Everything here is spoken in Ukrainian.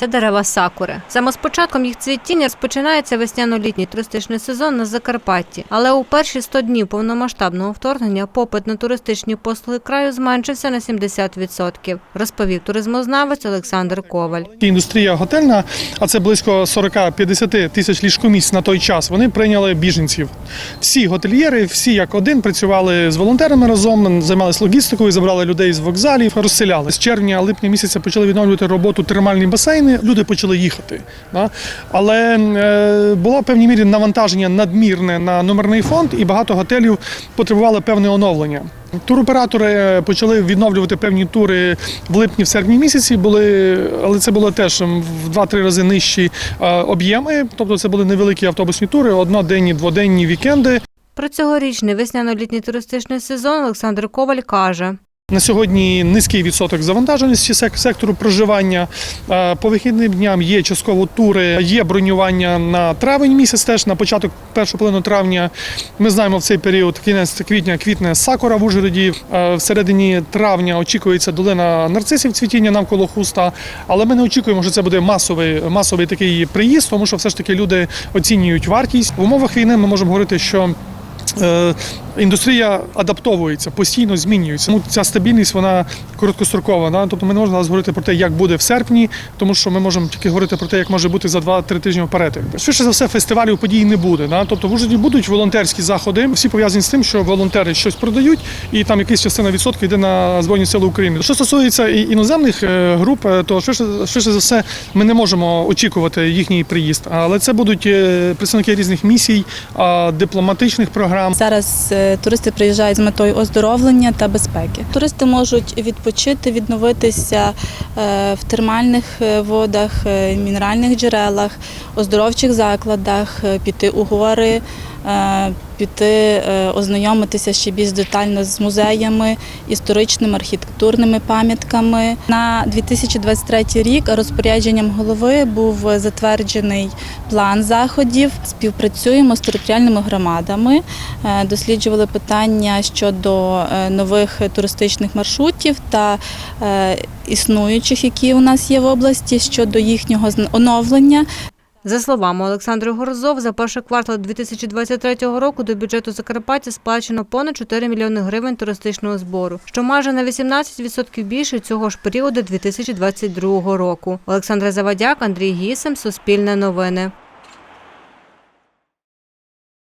Це дерева сакури. Саме з початком їх цвітіння розпочинається весняно-літній туристичний сезон на Закарпатті. Але у перші 100 днів повномасштабного вторгнення попит на туристичні послуги краю зменшився на 70%, розповів туризмознавець Олександр Коваль. Індустрія готельна, а це близько 40-50 тисяч ліжкомісць на той час. Вони прийняли біженців. Всі готельєри, всі як один, працювали з волонтерами разом, займалися логістикою, забрали людей з вокзалів, розселяли. З червня, липня місяця почали відновлювати роботу термальні басейни. Люди почали їхати. Да? Але е, було в певній мірі навантаження надмірне на номерний фонд, і багато готелів потребували певне оновлення. Туроператори почали відновлювати певні тури в липні, в серпні місяці. Були, але це було теж в 2-3 рази нижчі е, об'єми. Тобто це були невеликі автобусні тури, одноденні, дводенні вікенди. Про цьогорічний весняно-літній туристичний сезон Олександр Коваль каже. На сьогодні низький відсоток завантаженості сектору проживання. По вихідним дням є частково тури, є бронювання на травень місяць, теж на початок першу половину травня. Ми знаємо в цей період кінець квітня квітне сакура в Ужгороді. В середині травня очікується долина нарцисів цвітіння навколо хуста. Але ми не очікуємо, що це буде масовий, масовий такий приїзд, тому що все ж таки люди оцінюють вартість. В умовах війни ми можемо говорити, що Е, Індустрія адаптовується, постійно змінюється. Тому ця стабільність вона короткострокова. Да? Тобто ми не можемо зараз говорити про те, як буде в серпні, тому що ми можемо тільки говорити про те, як може бути за 2-3 тижні вперед. Швидше за все, фестивалів подій не буде. Да? Тобто в Ужгороді будуть волонтерські заходи. Всі пов'язані з тим, що волонтери щось продають, і там якась частина відсотків йде на Збройні Сили України. Що стосується іноземних е, груп, е, то швидше, швидше за все ми не можемо очікувати їхній приїзд. Але це будуть е, представники різних місій, дипломатичних програм. Зараз туристи приїжджають з метою оздоровлення та безпеки. Туристи можуть відпочити, відновитися е, в термальних е, водах, е, мінеральних джерелах, оздоровчих закладах, піти у гори, піти е, ознайомитися ще більш детально з музеями, історичними архітектурними пам'ятками. На 2023 рік розпорядженням голови був затверджений план заходів. Співпрацюємо з територіальними громадами, е, досліджували питання щодо е, нових туристичних маршрутів та е, існуючих, які у нас є в області, щодо їхнього оновлення. За словами Олександра Горзов, за перший квартал 2023 року до бюджету Закарпаття сплачено понад 4 мільйони гривень туристичного збору, що майже на 18% більше цього ж періоду 2022 року. Олександра Завадяк, Андрій Гісем, Суспільне новини.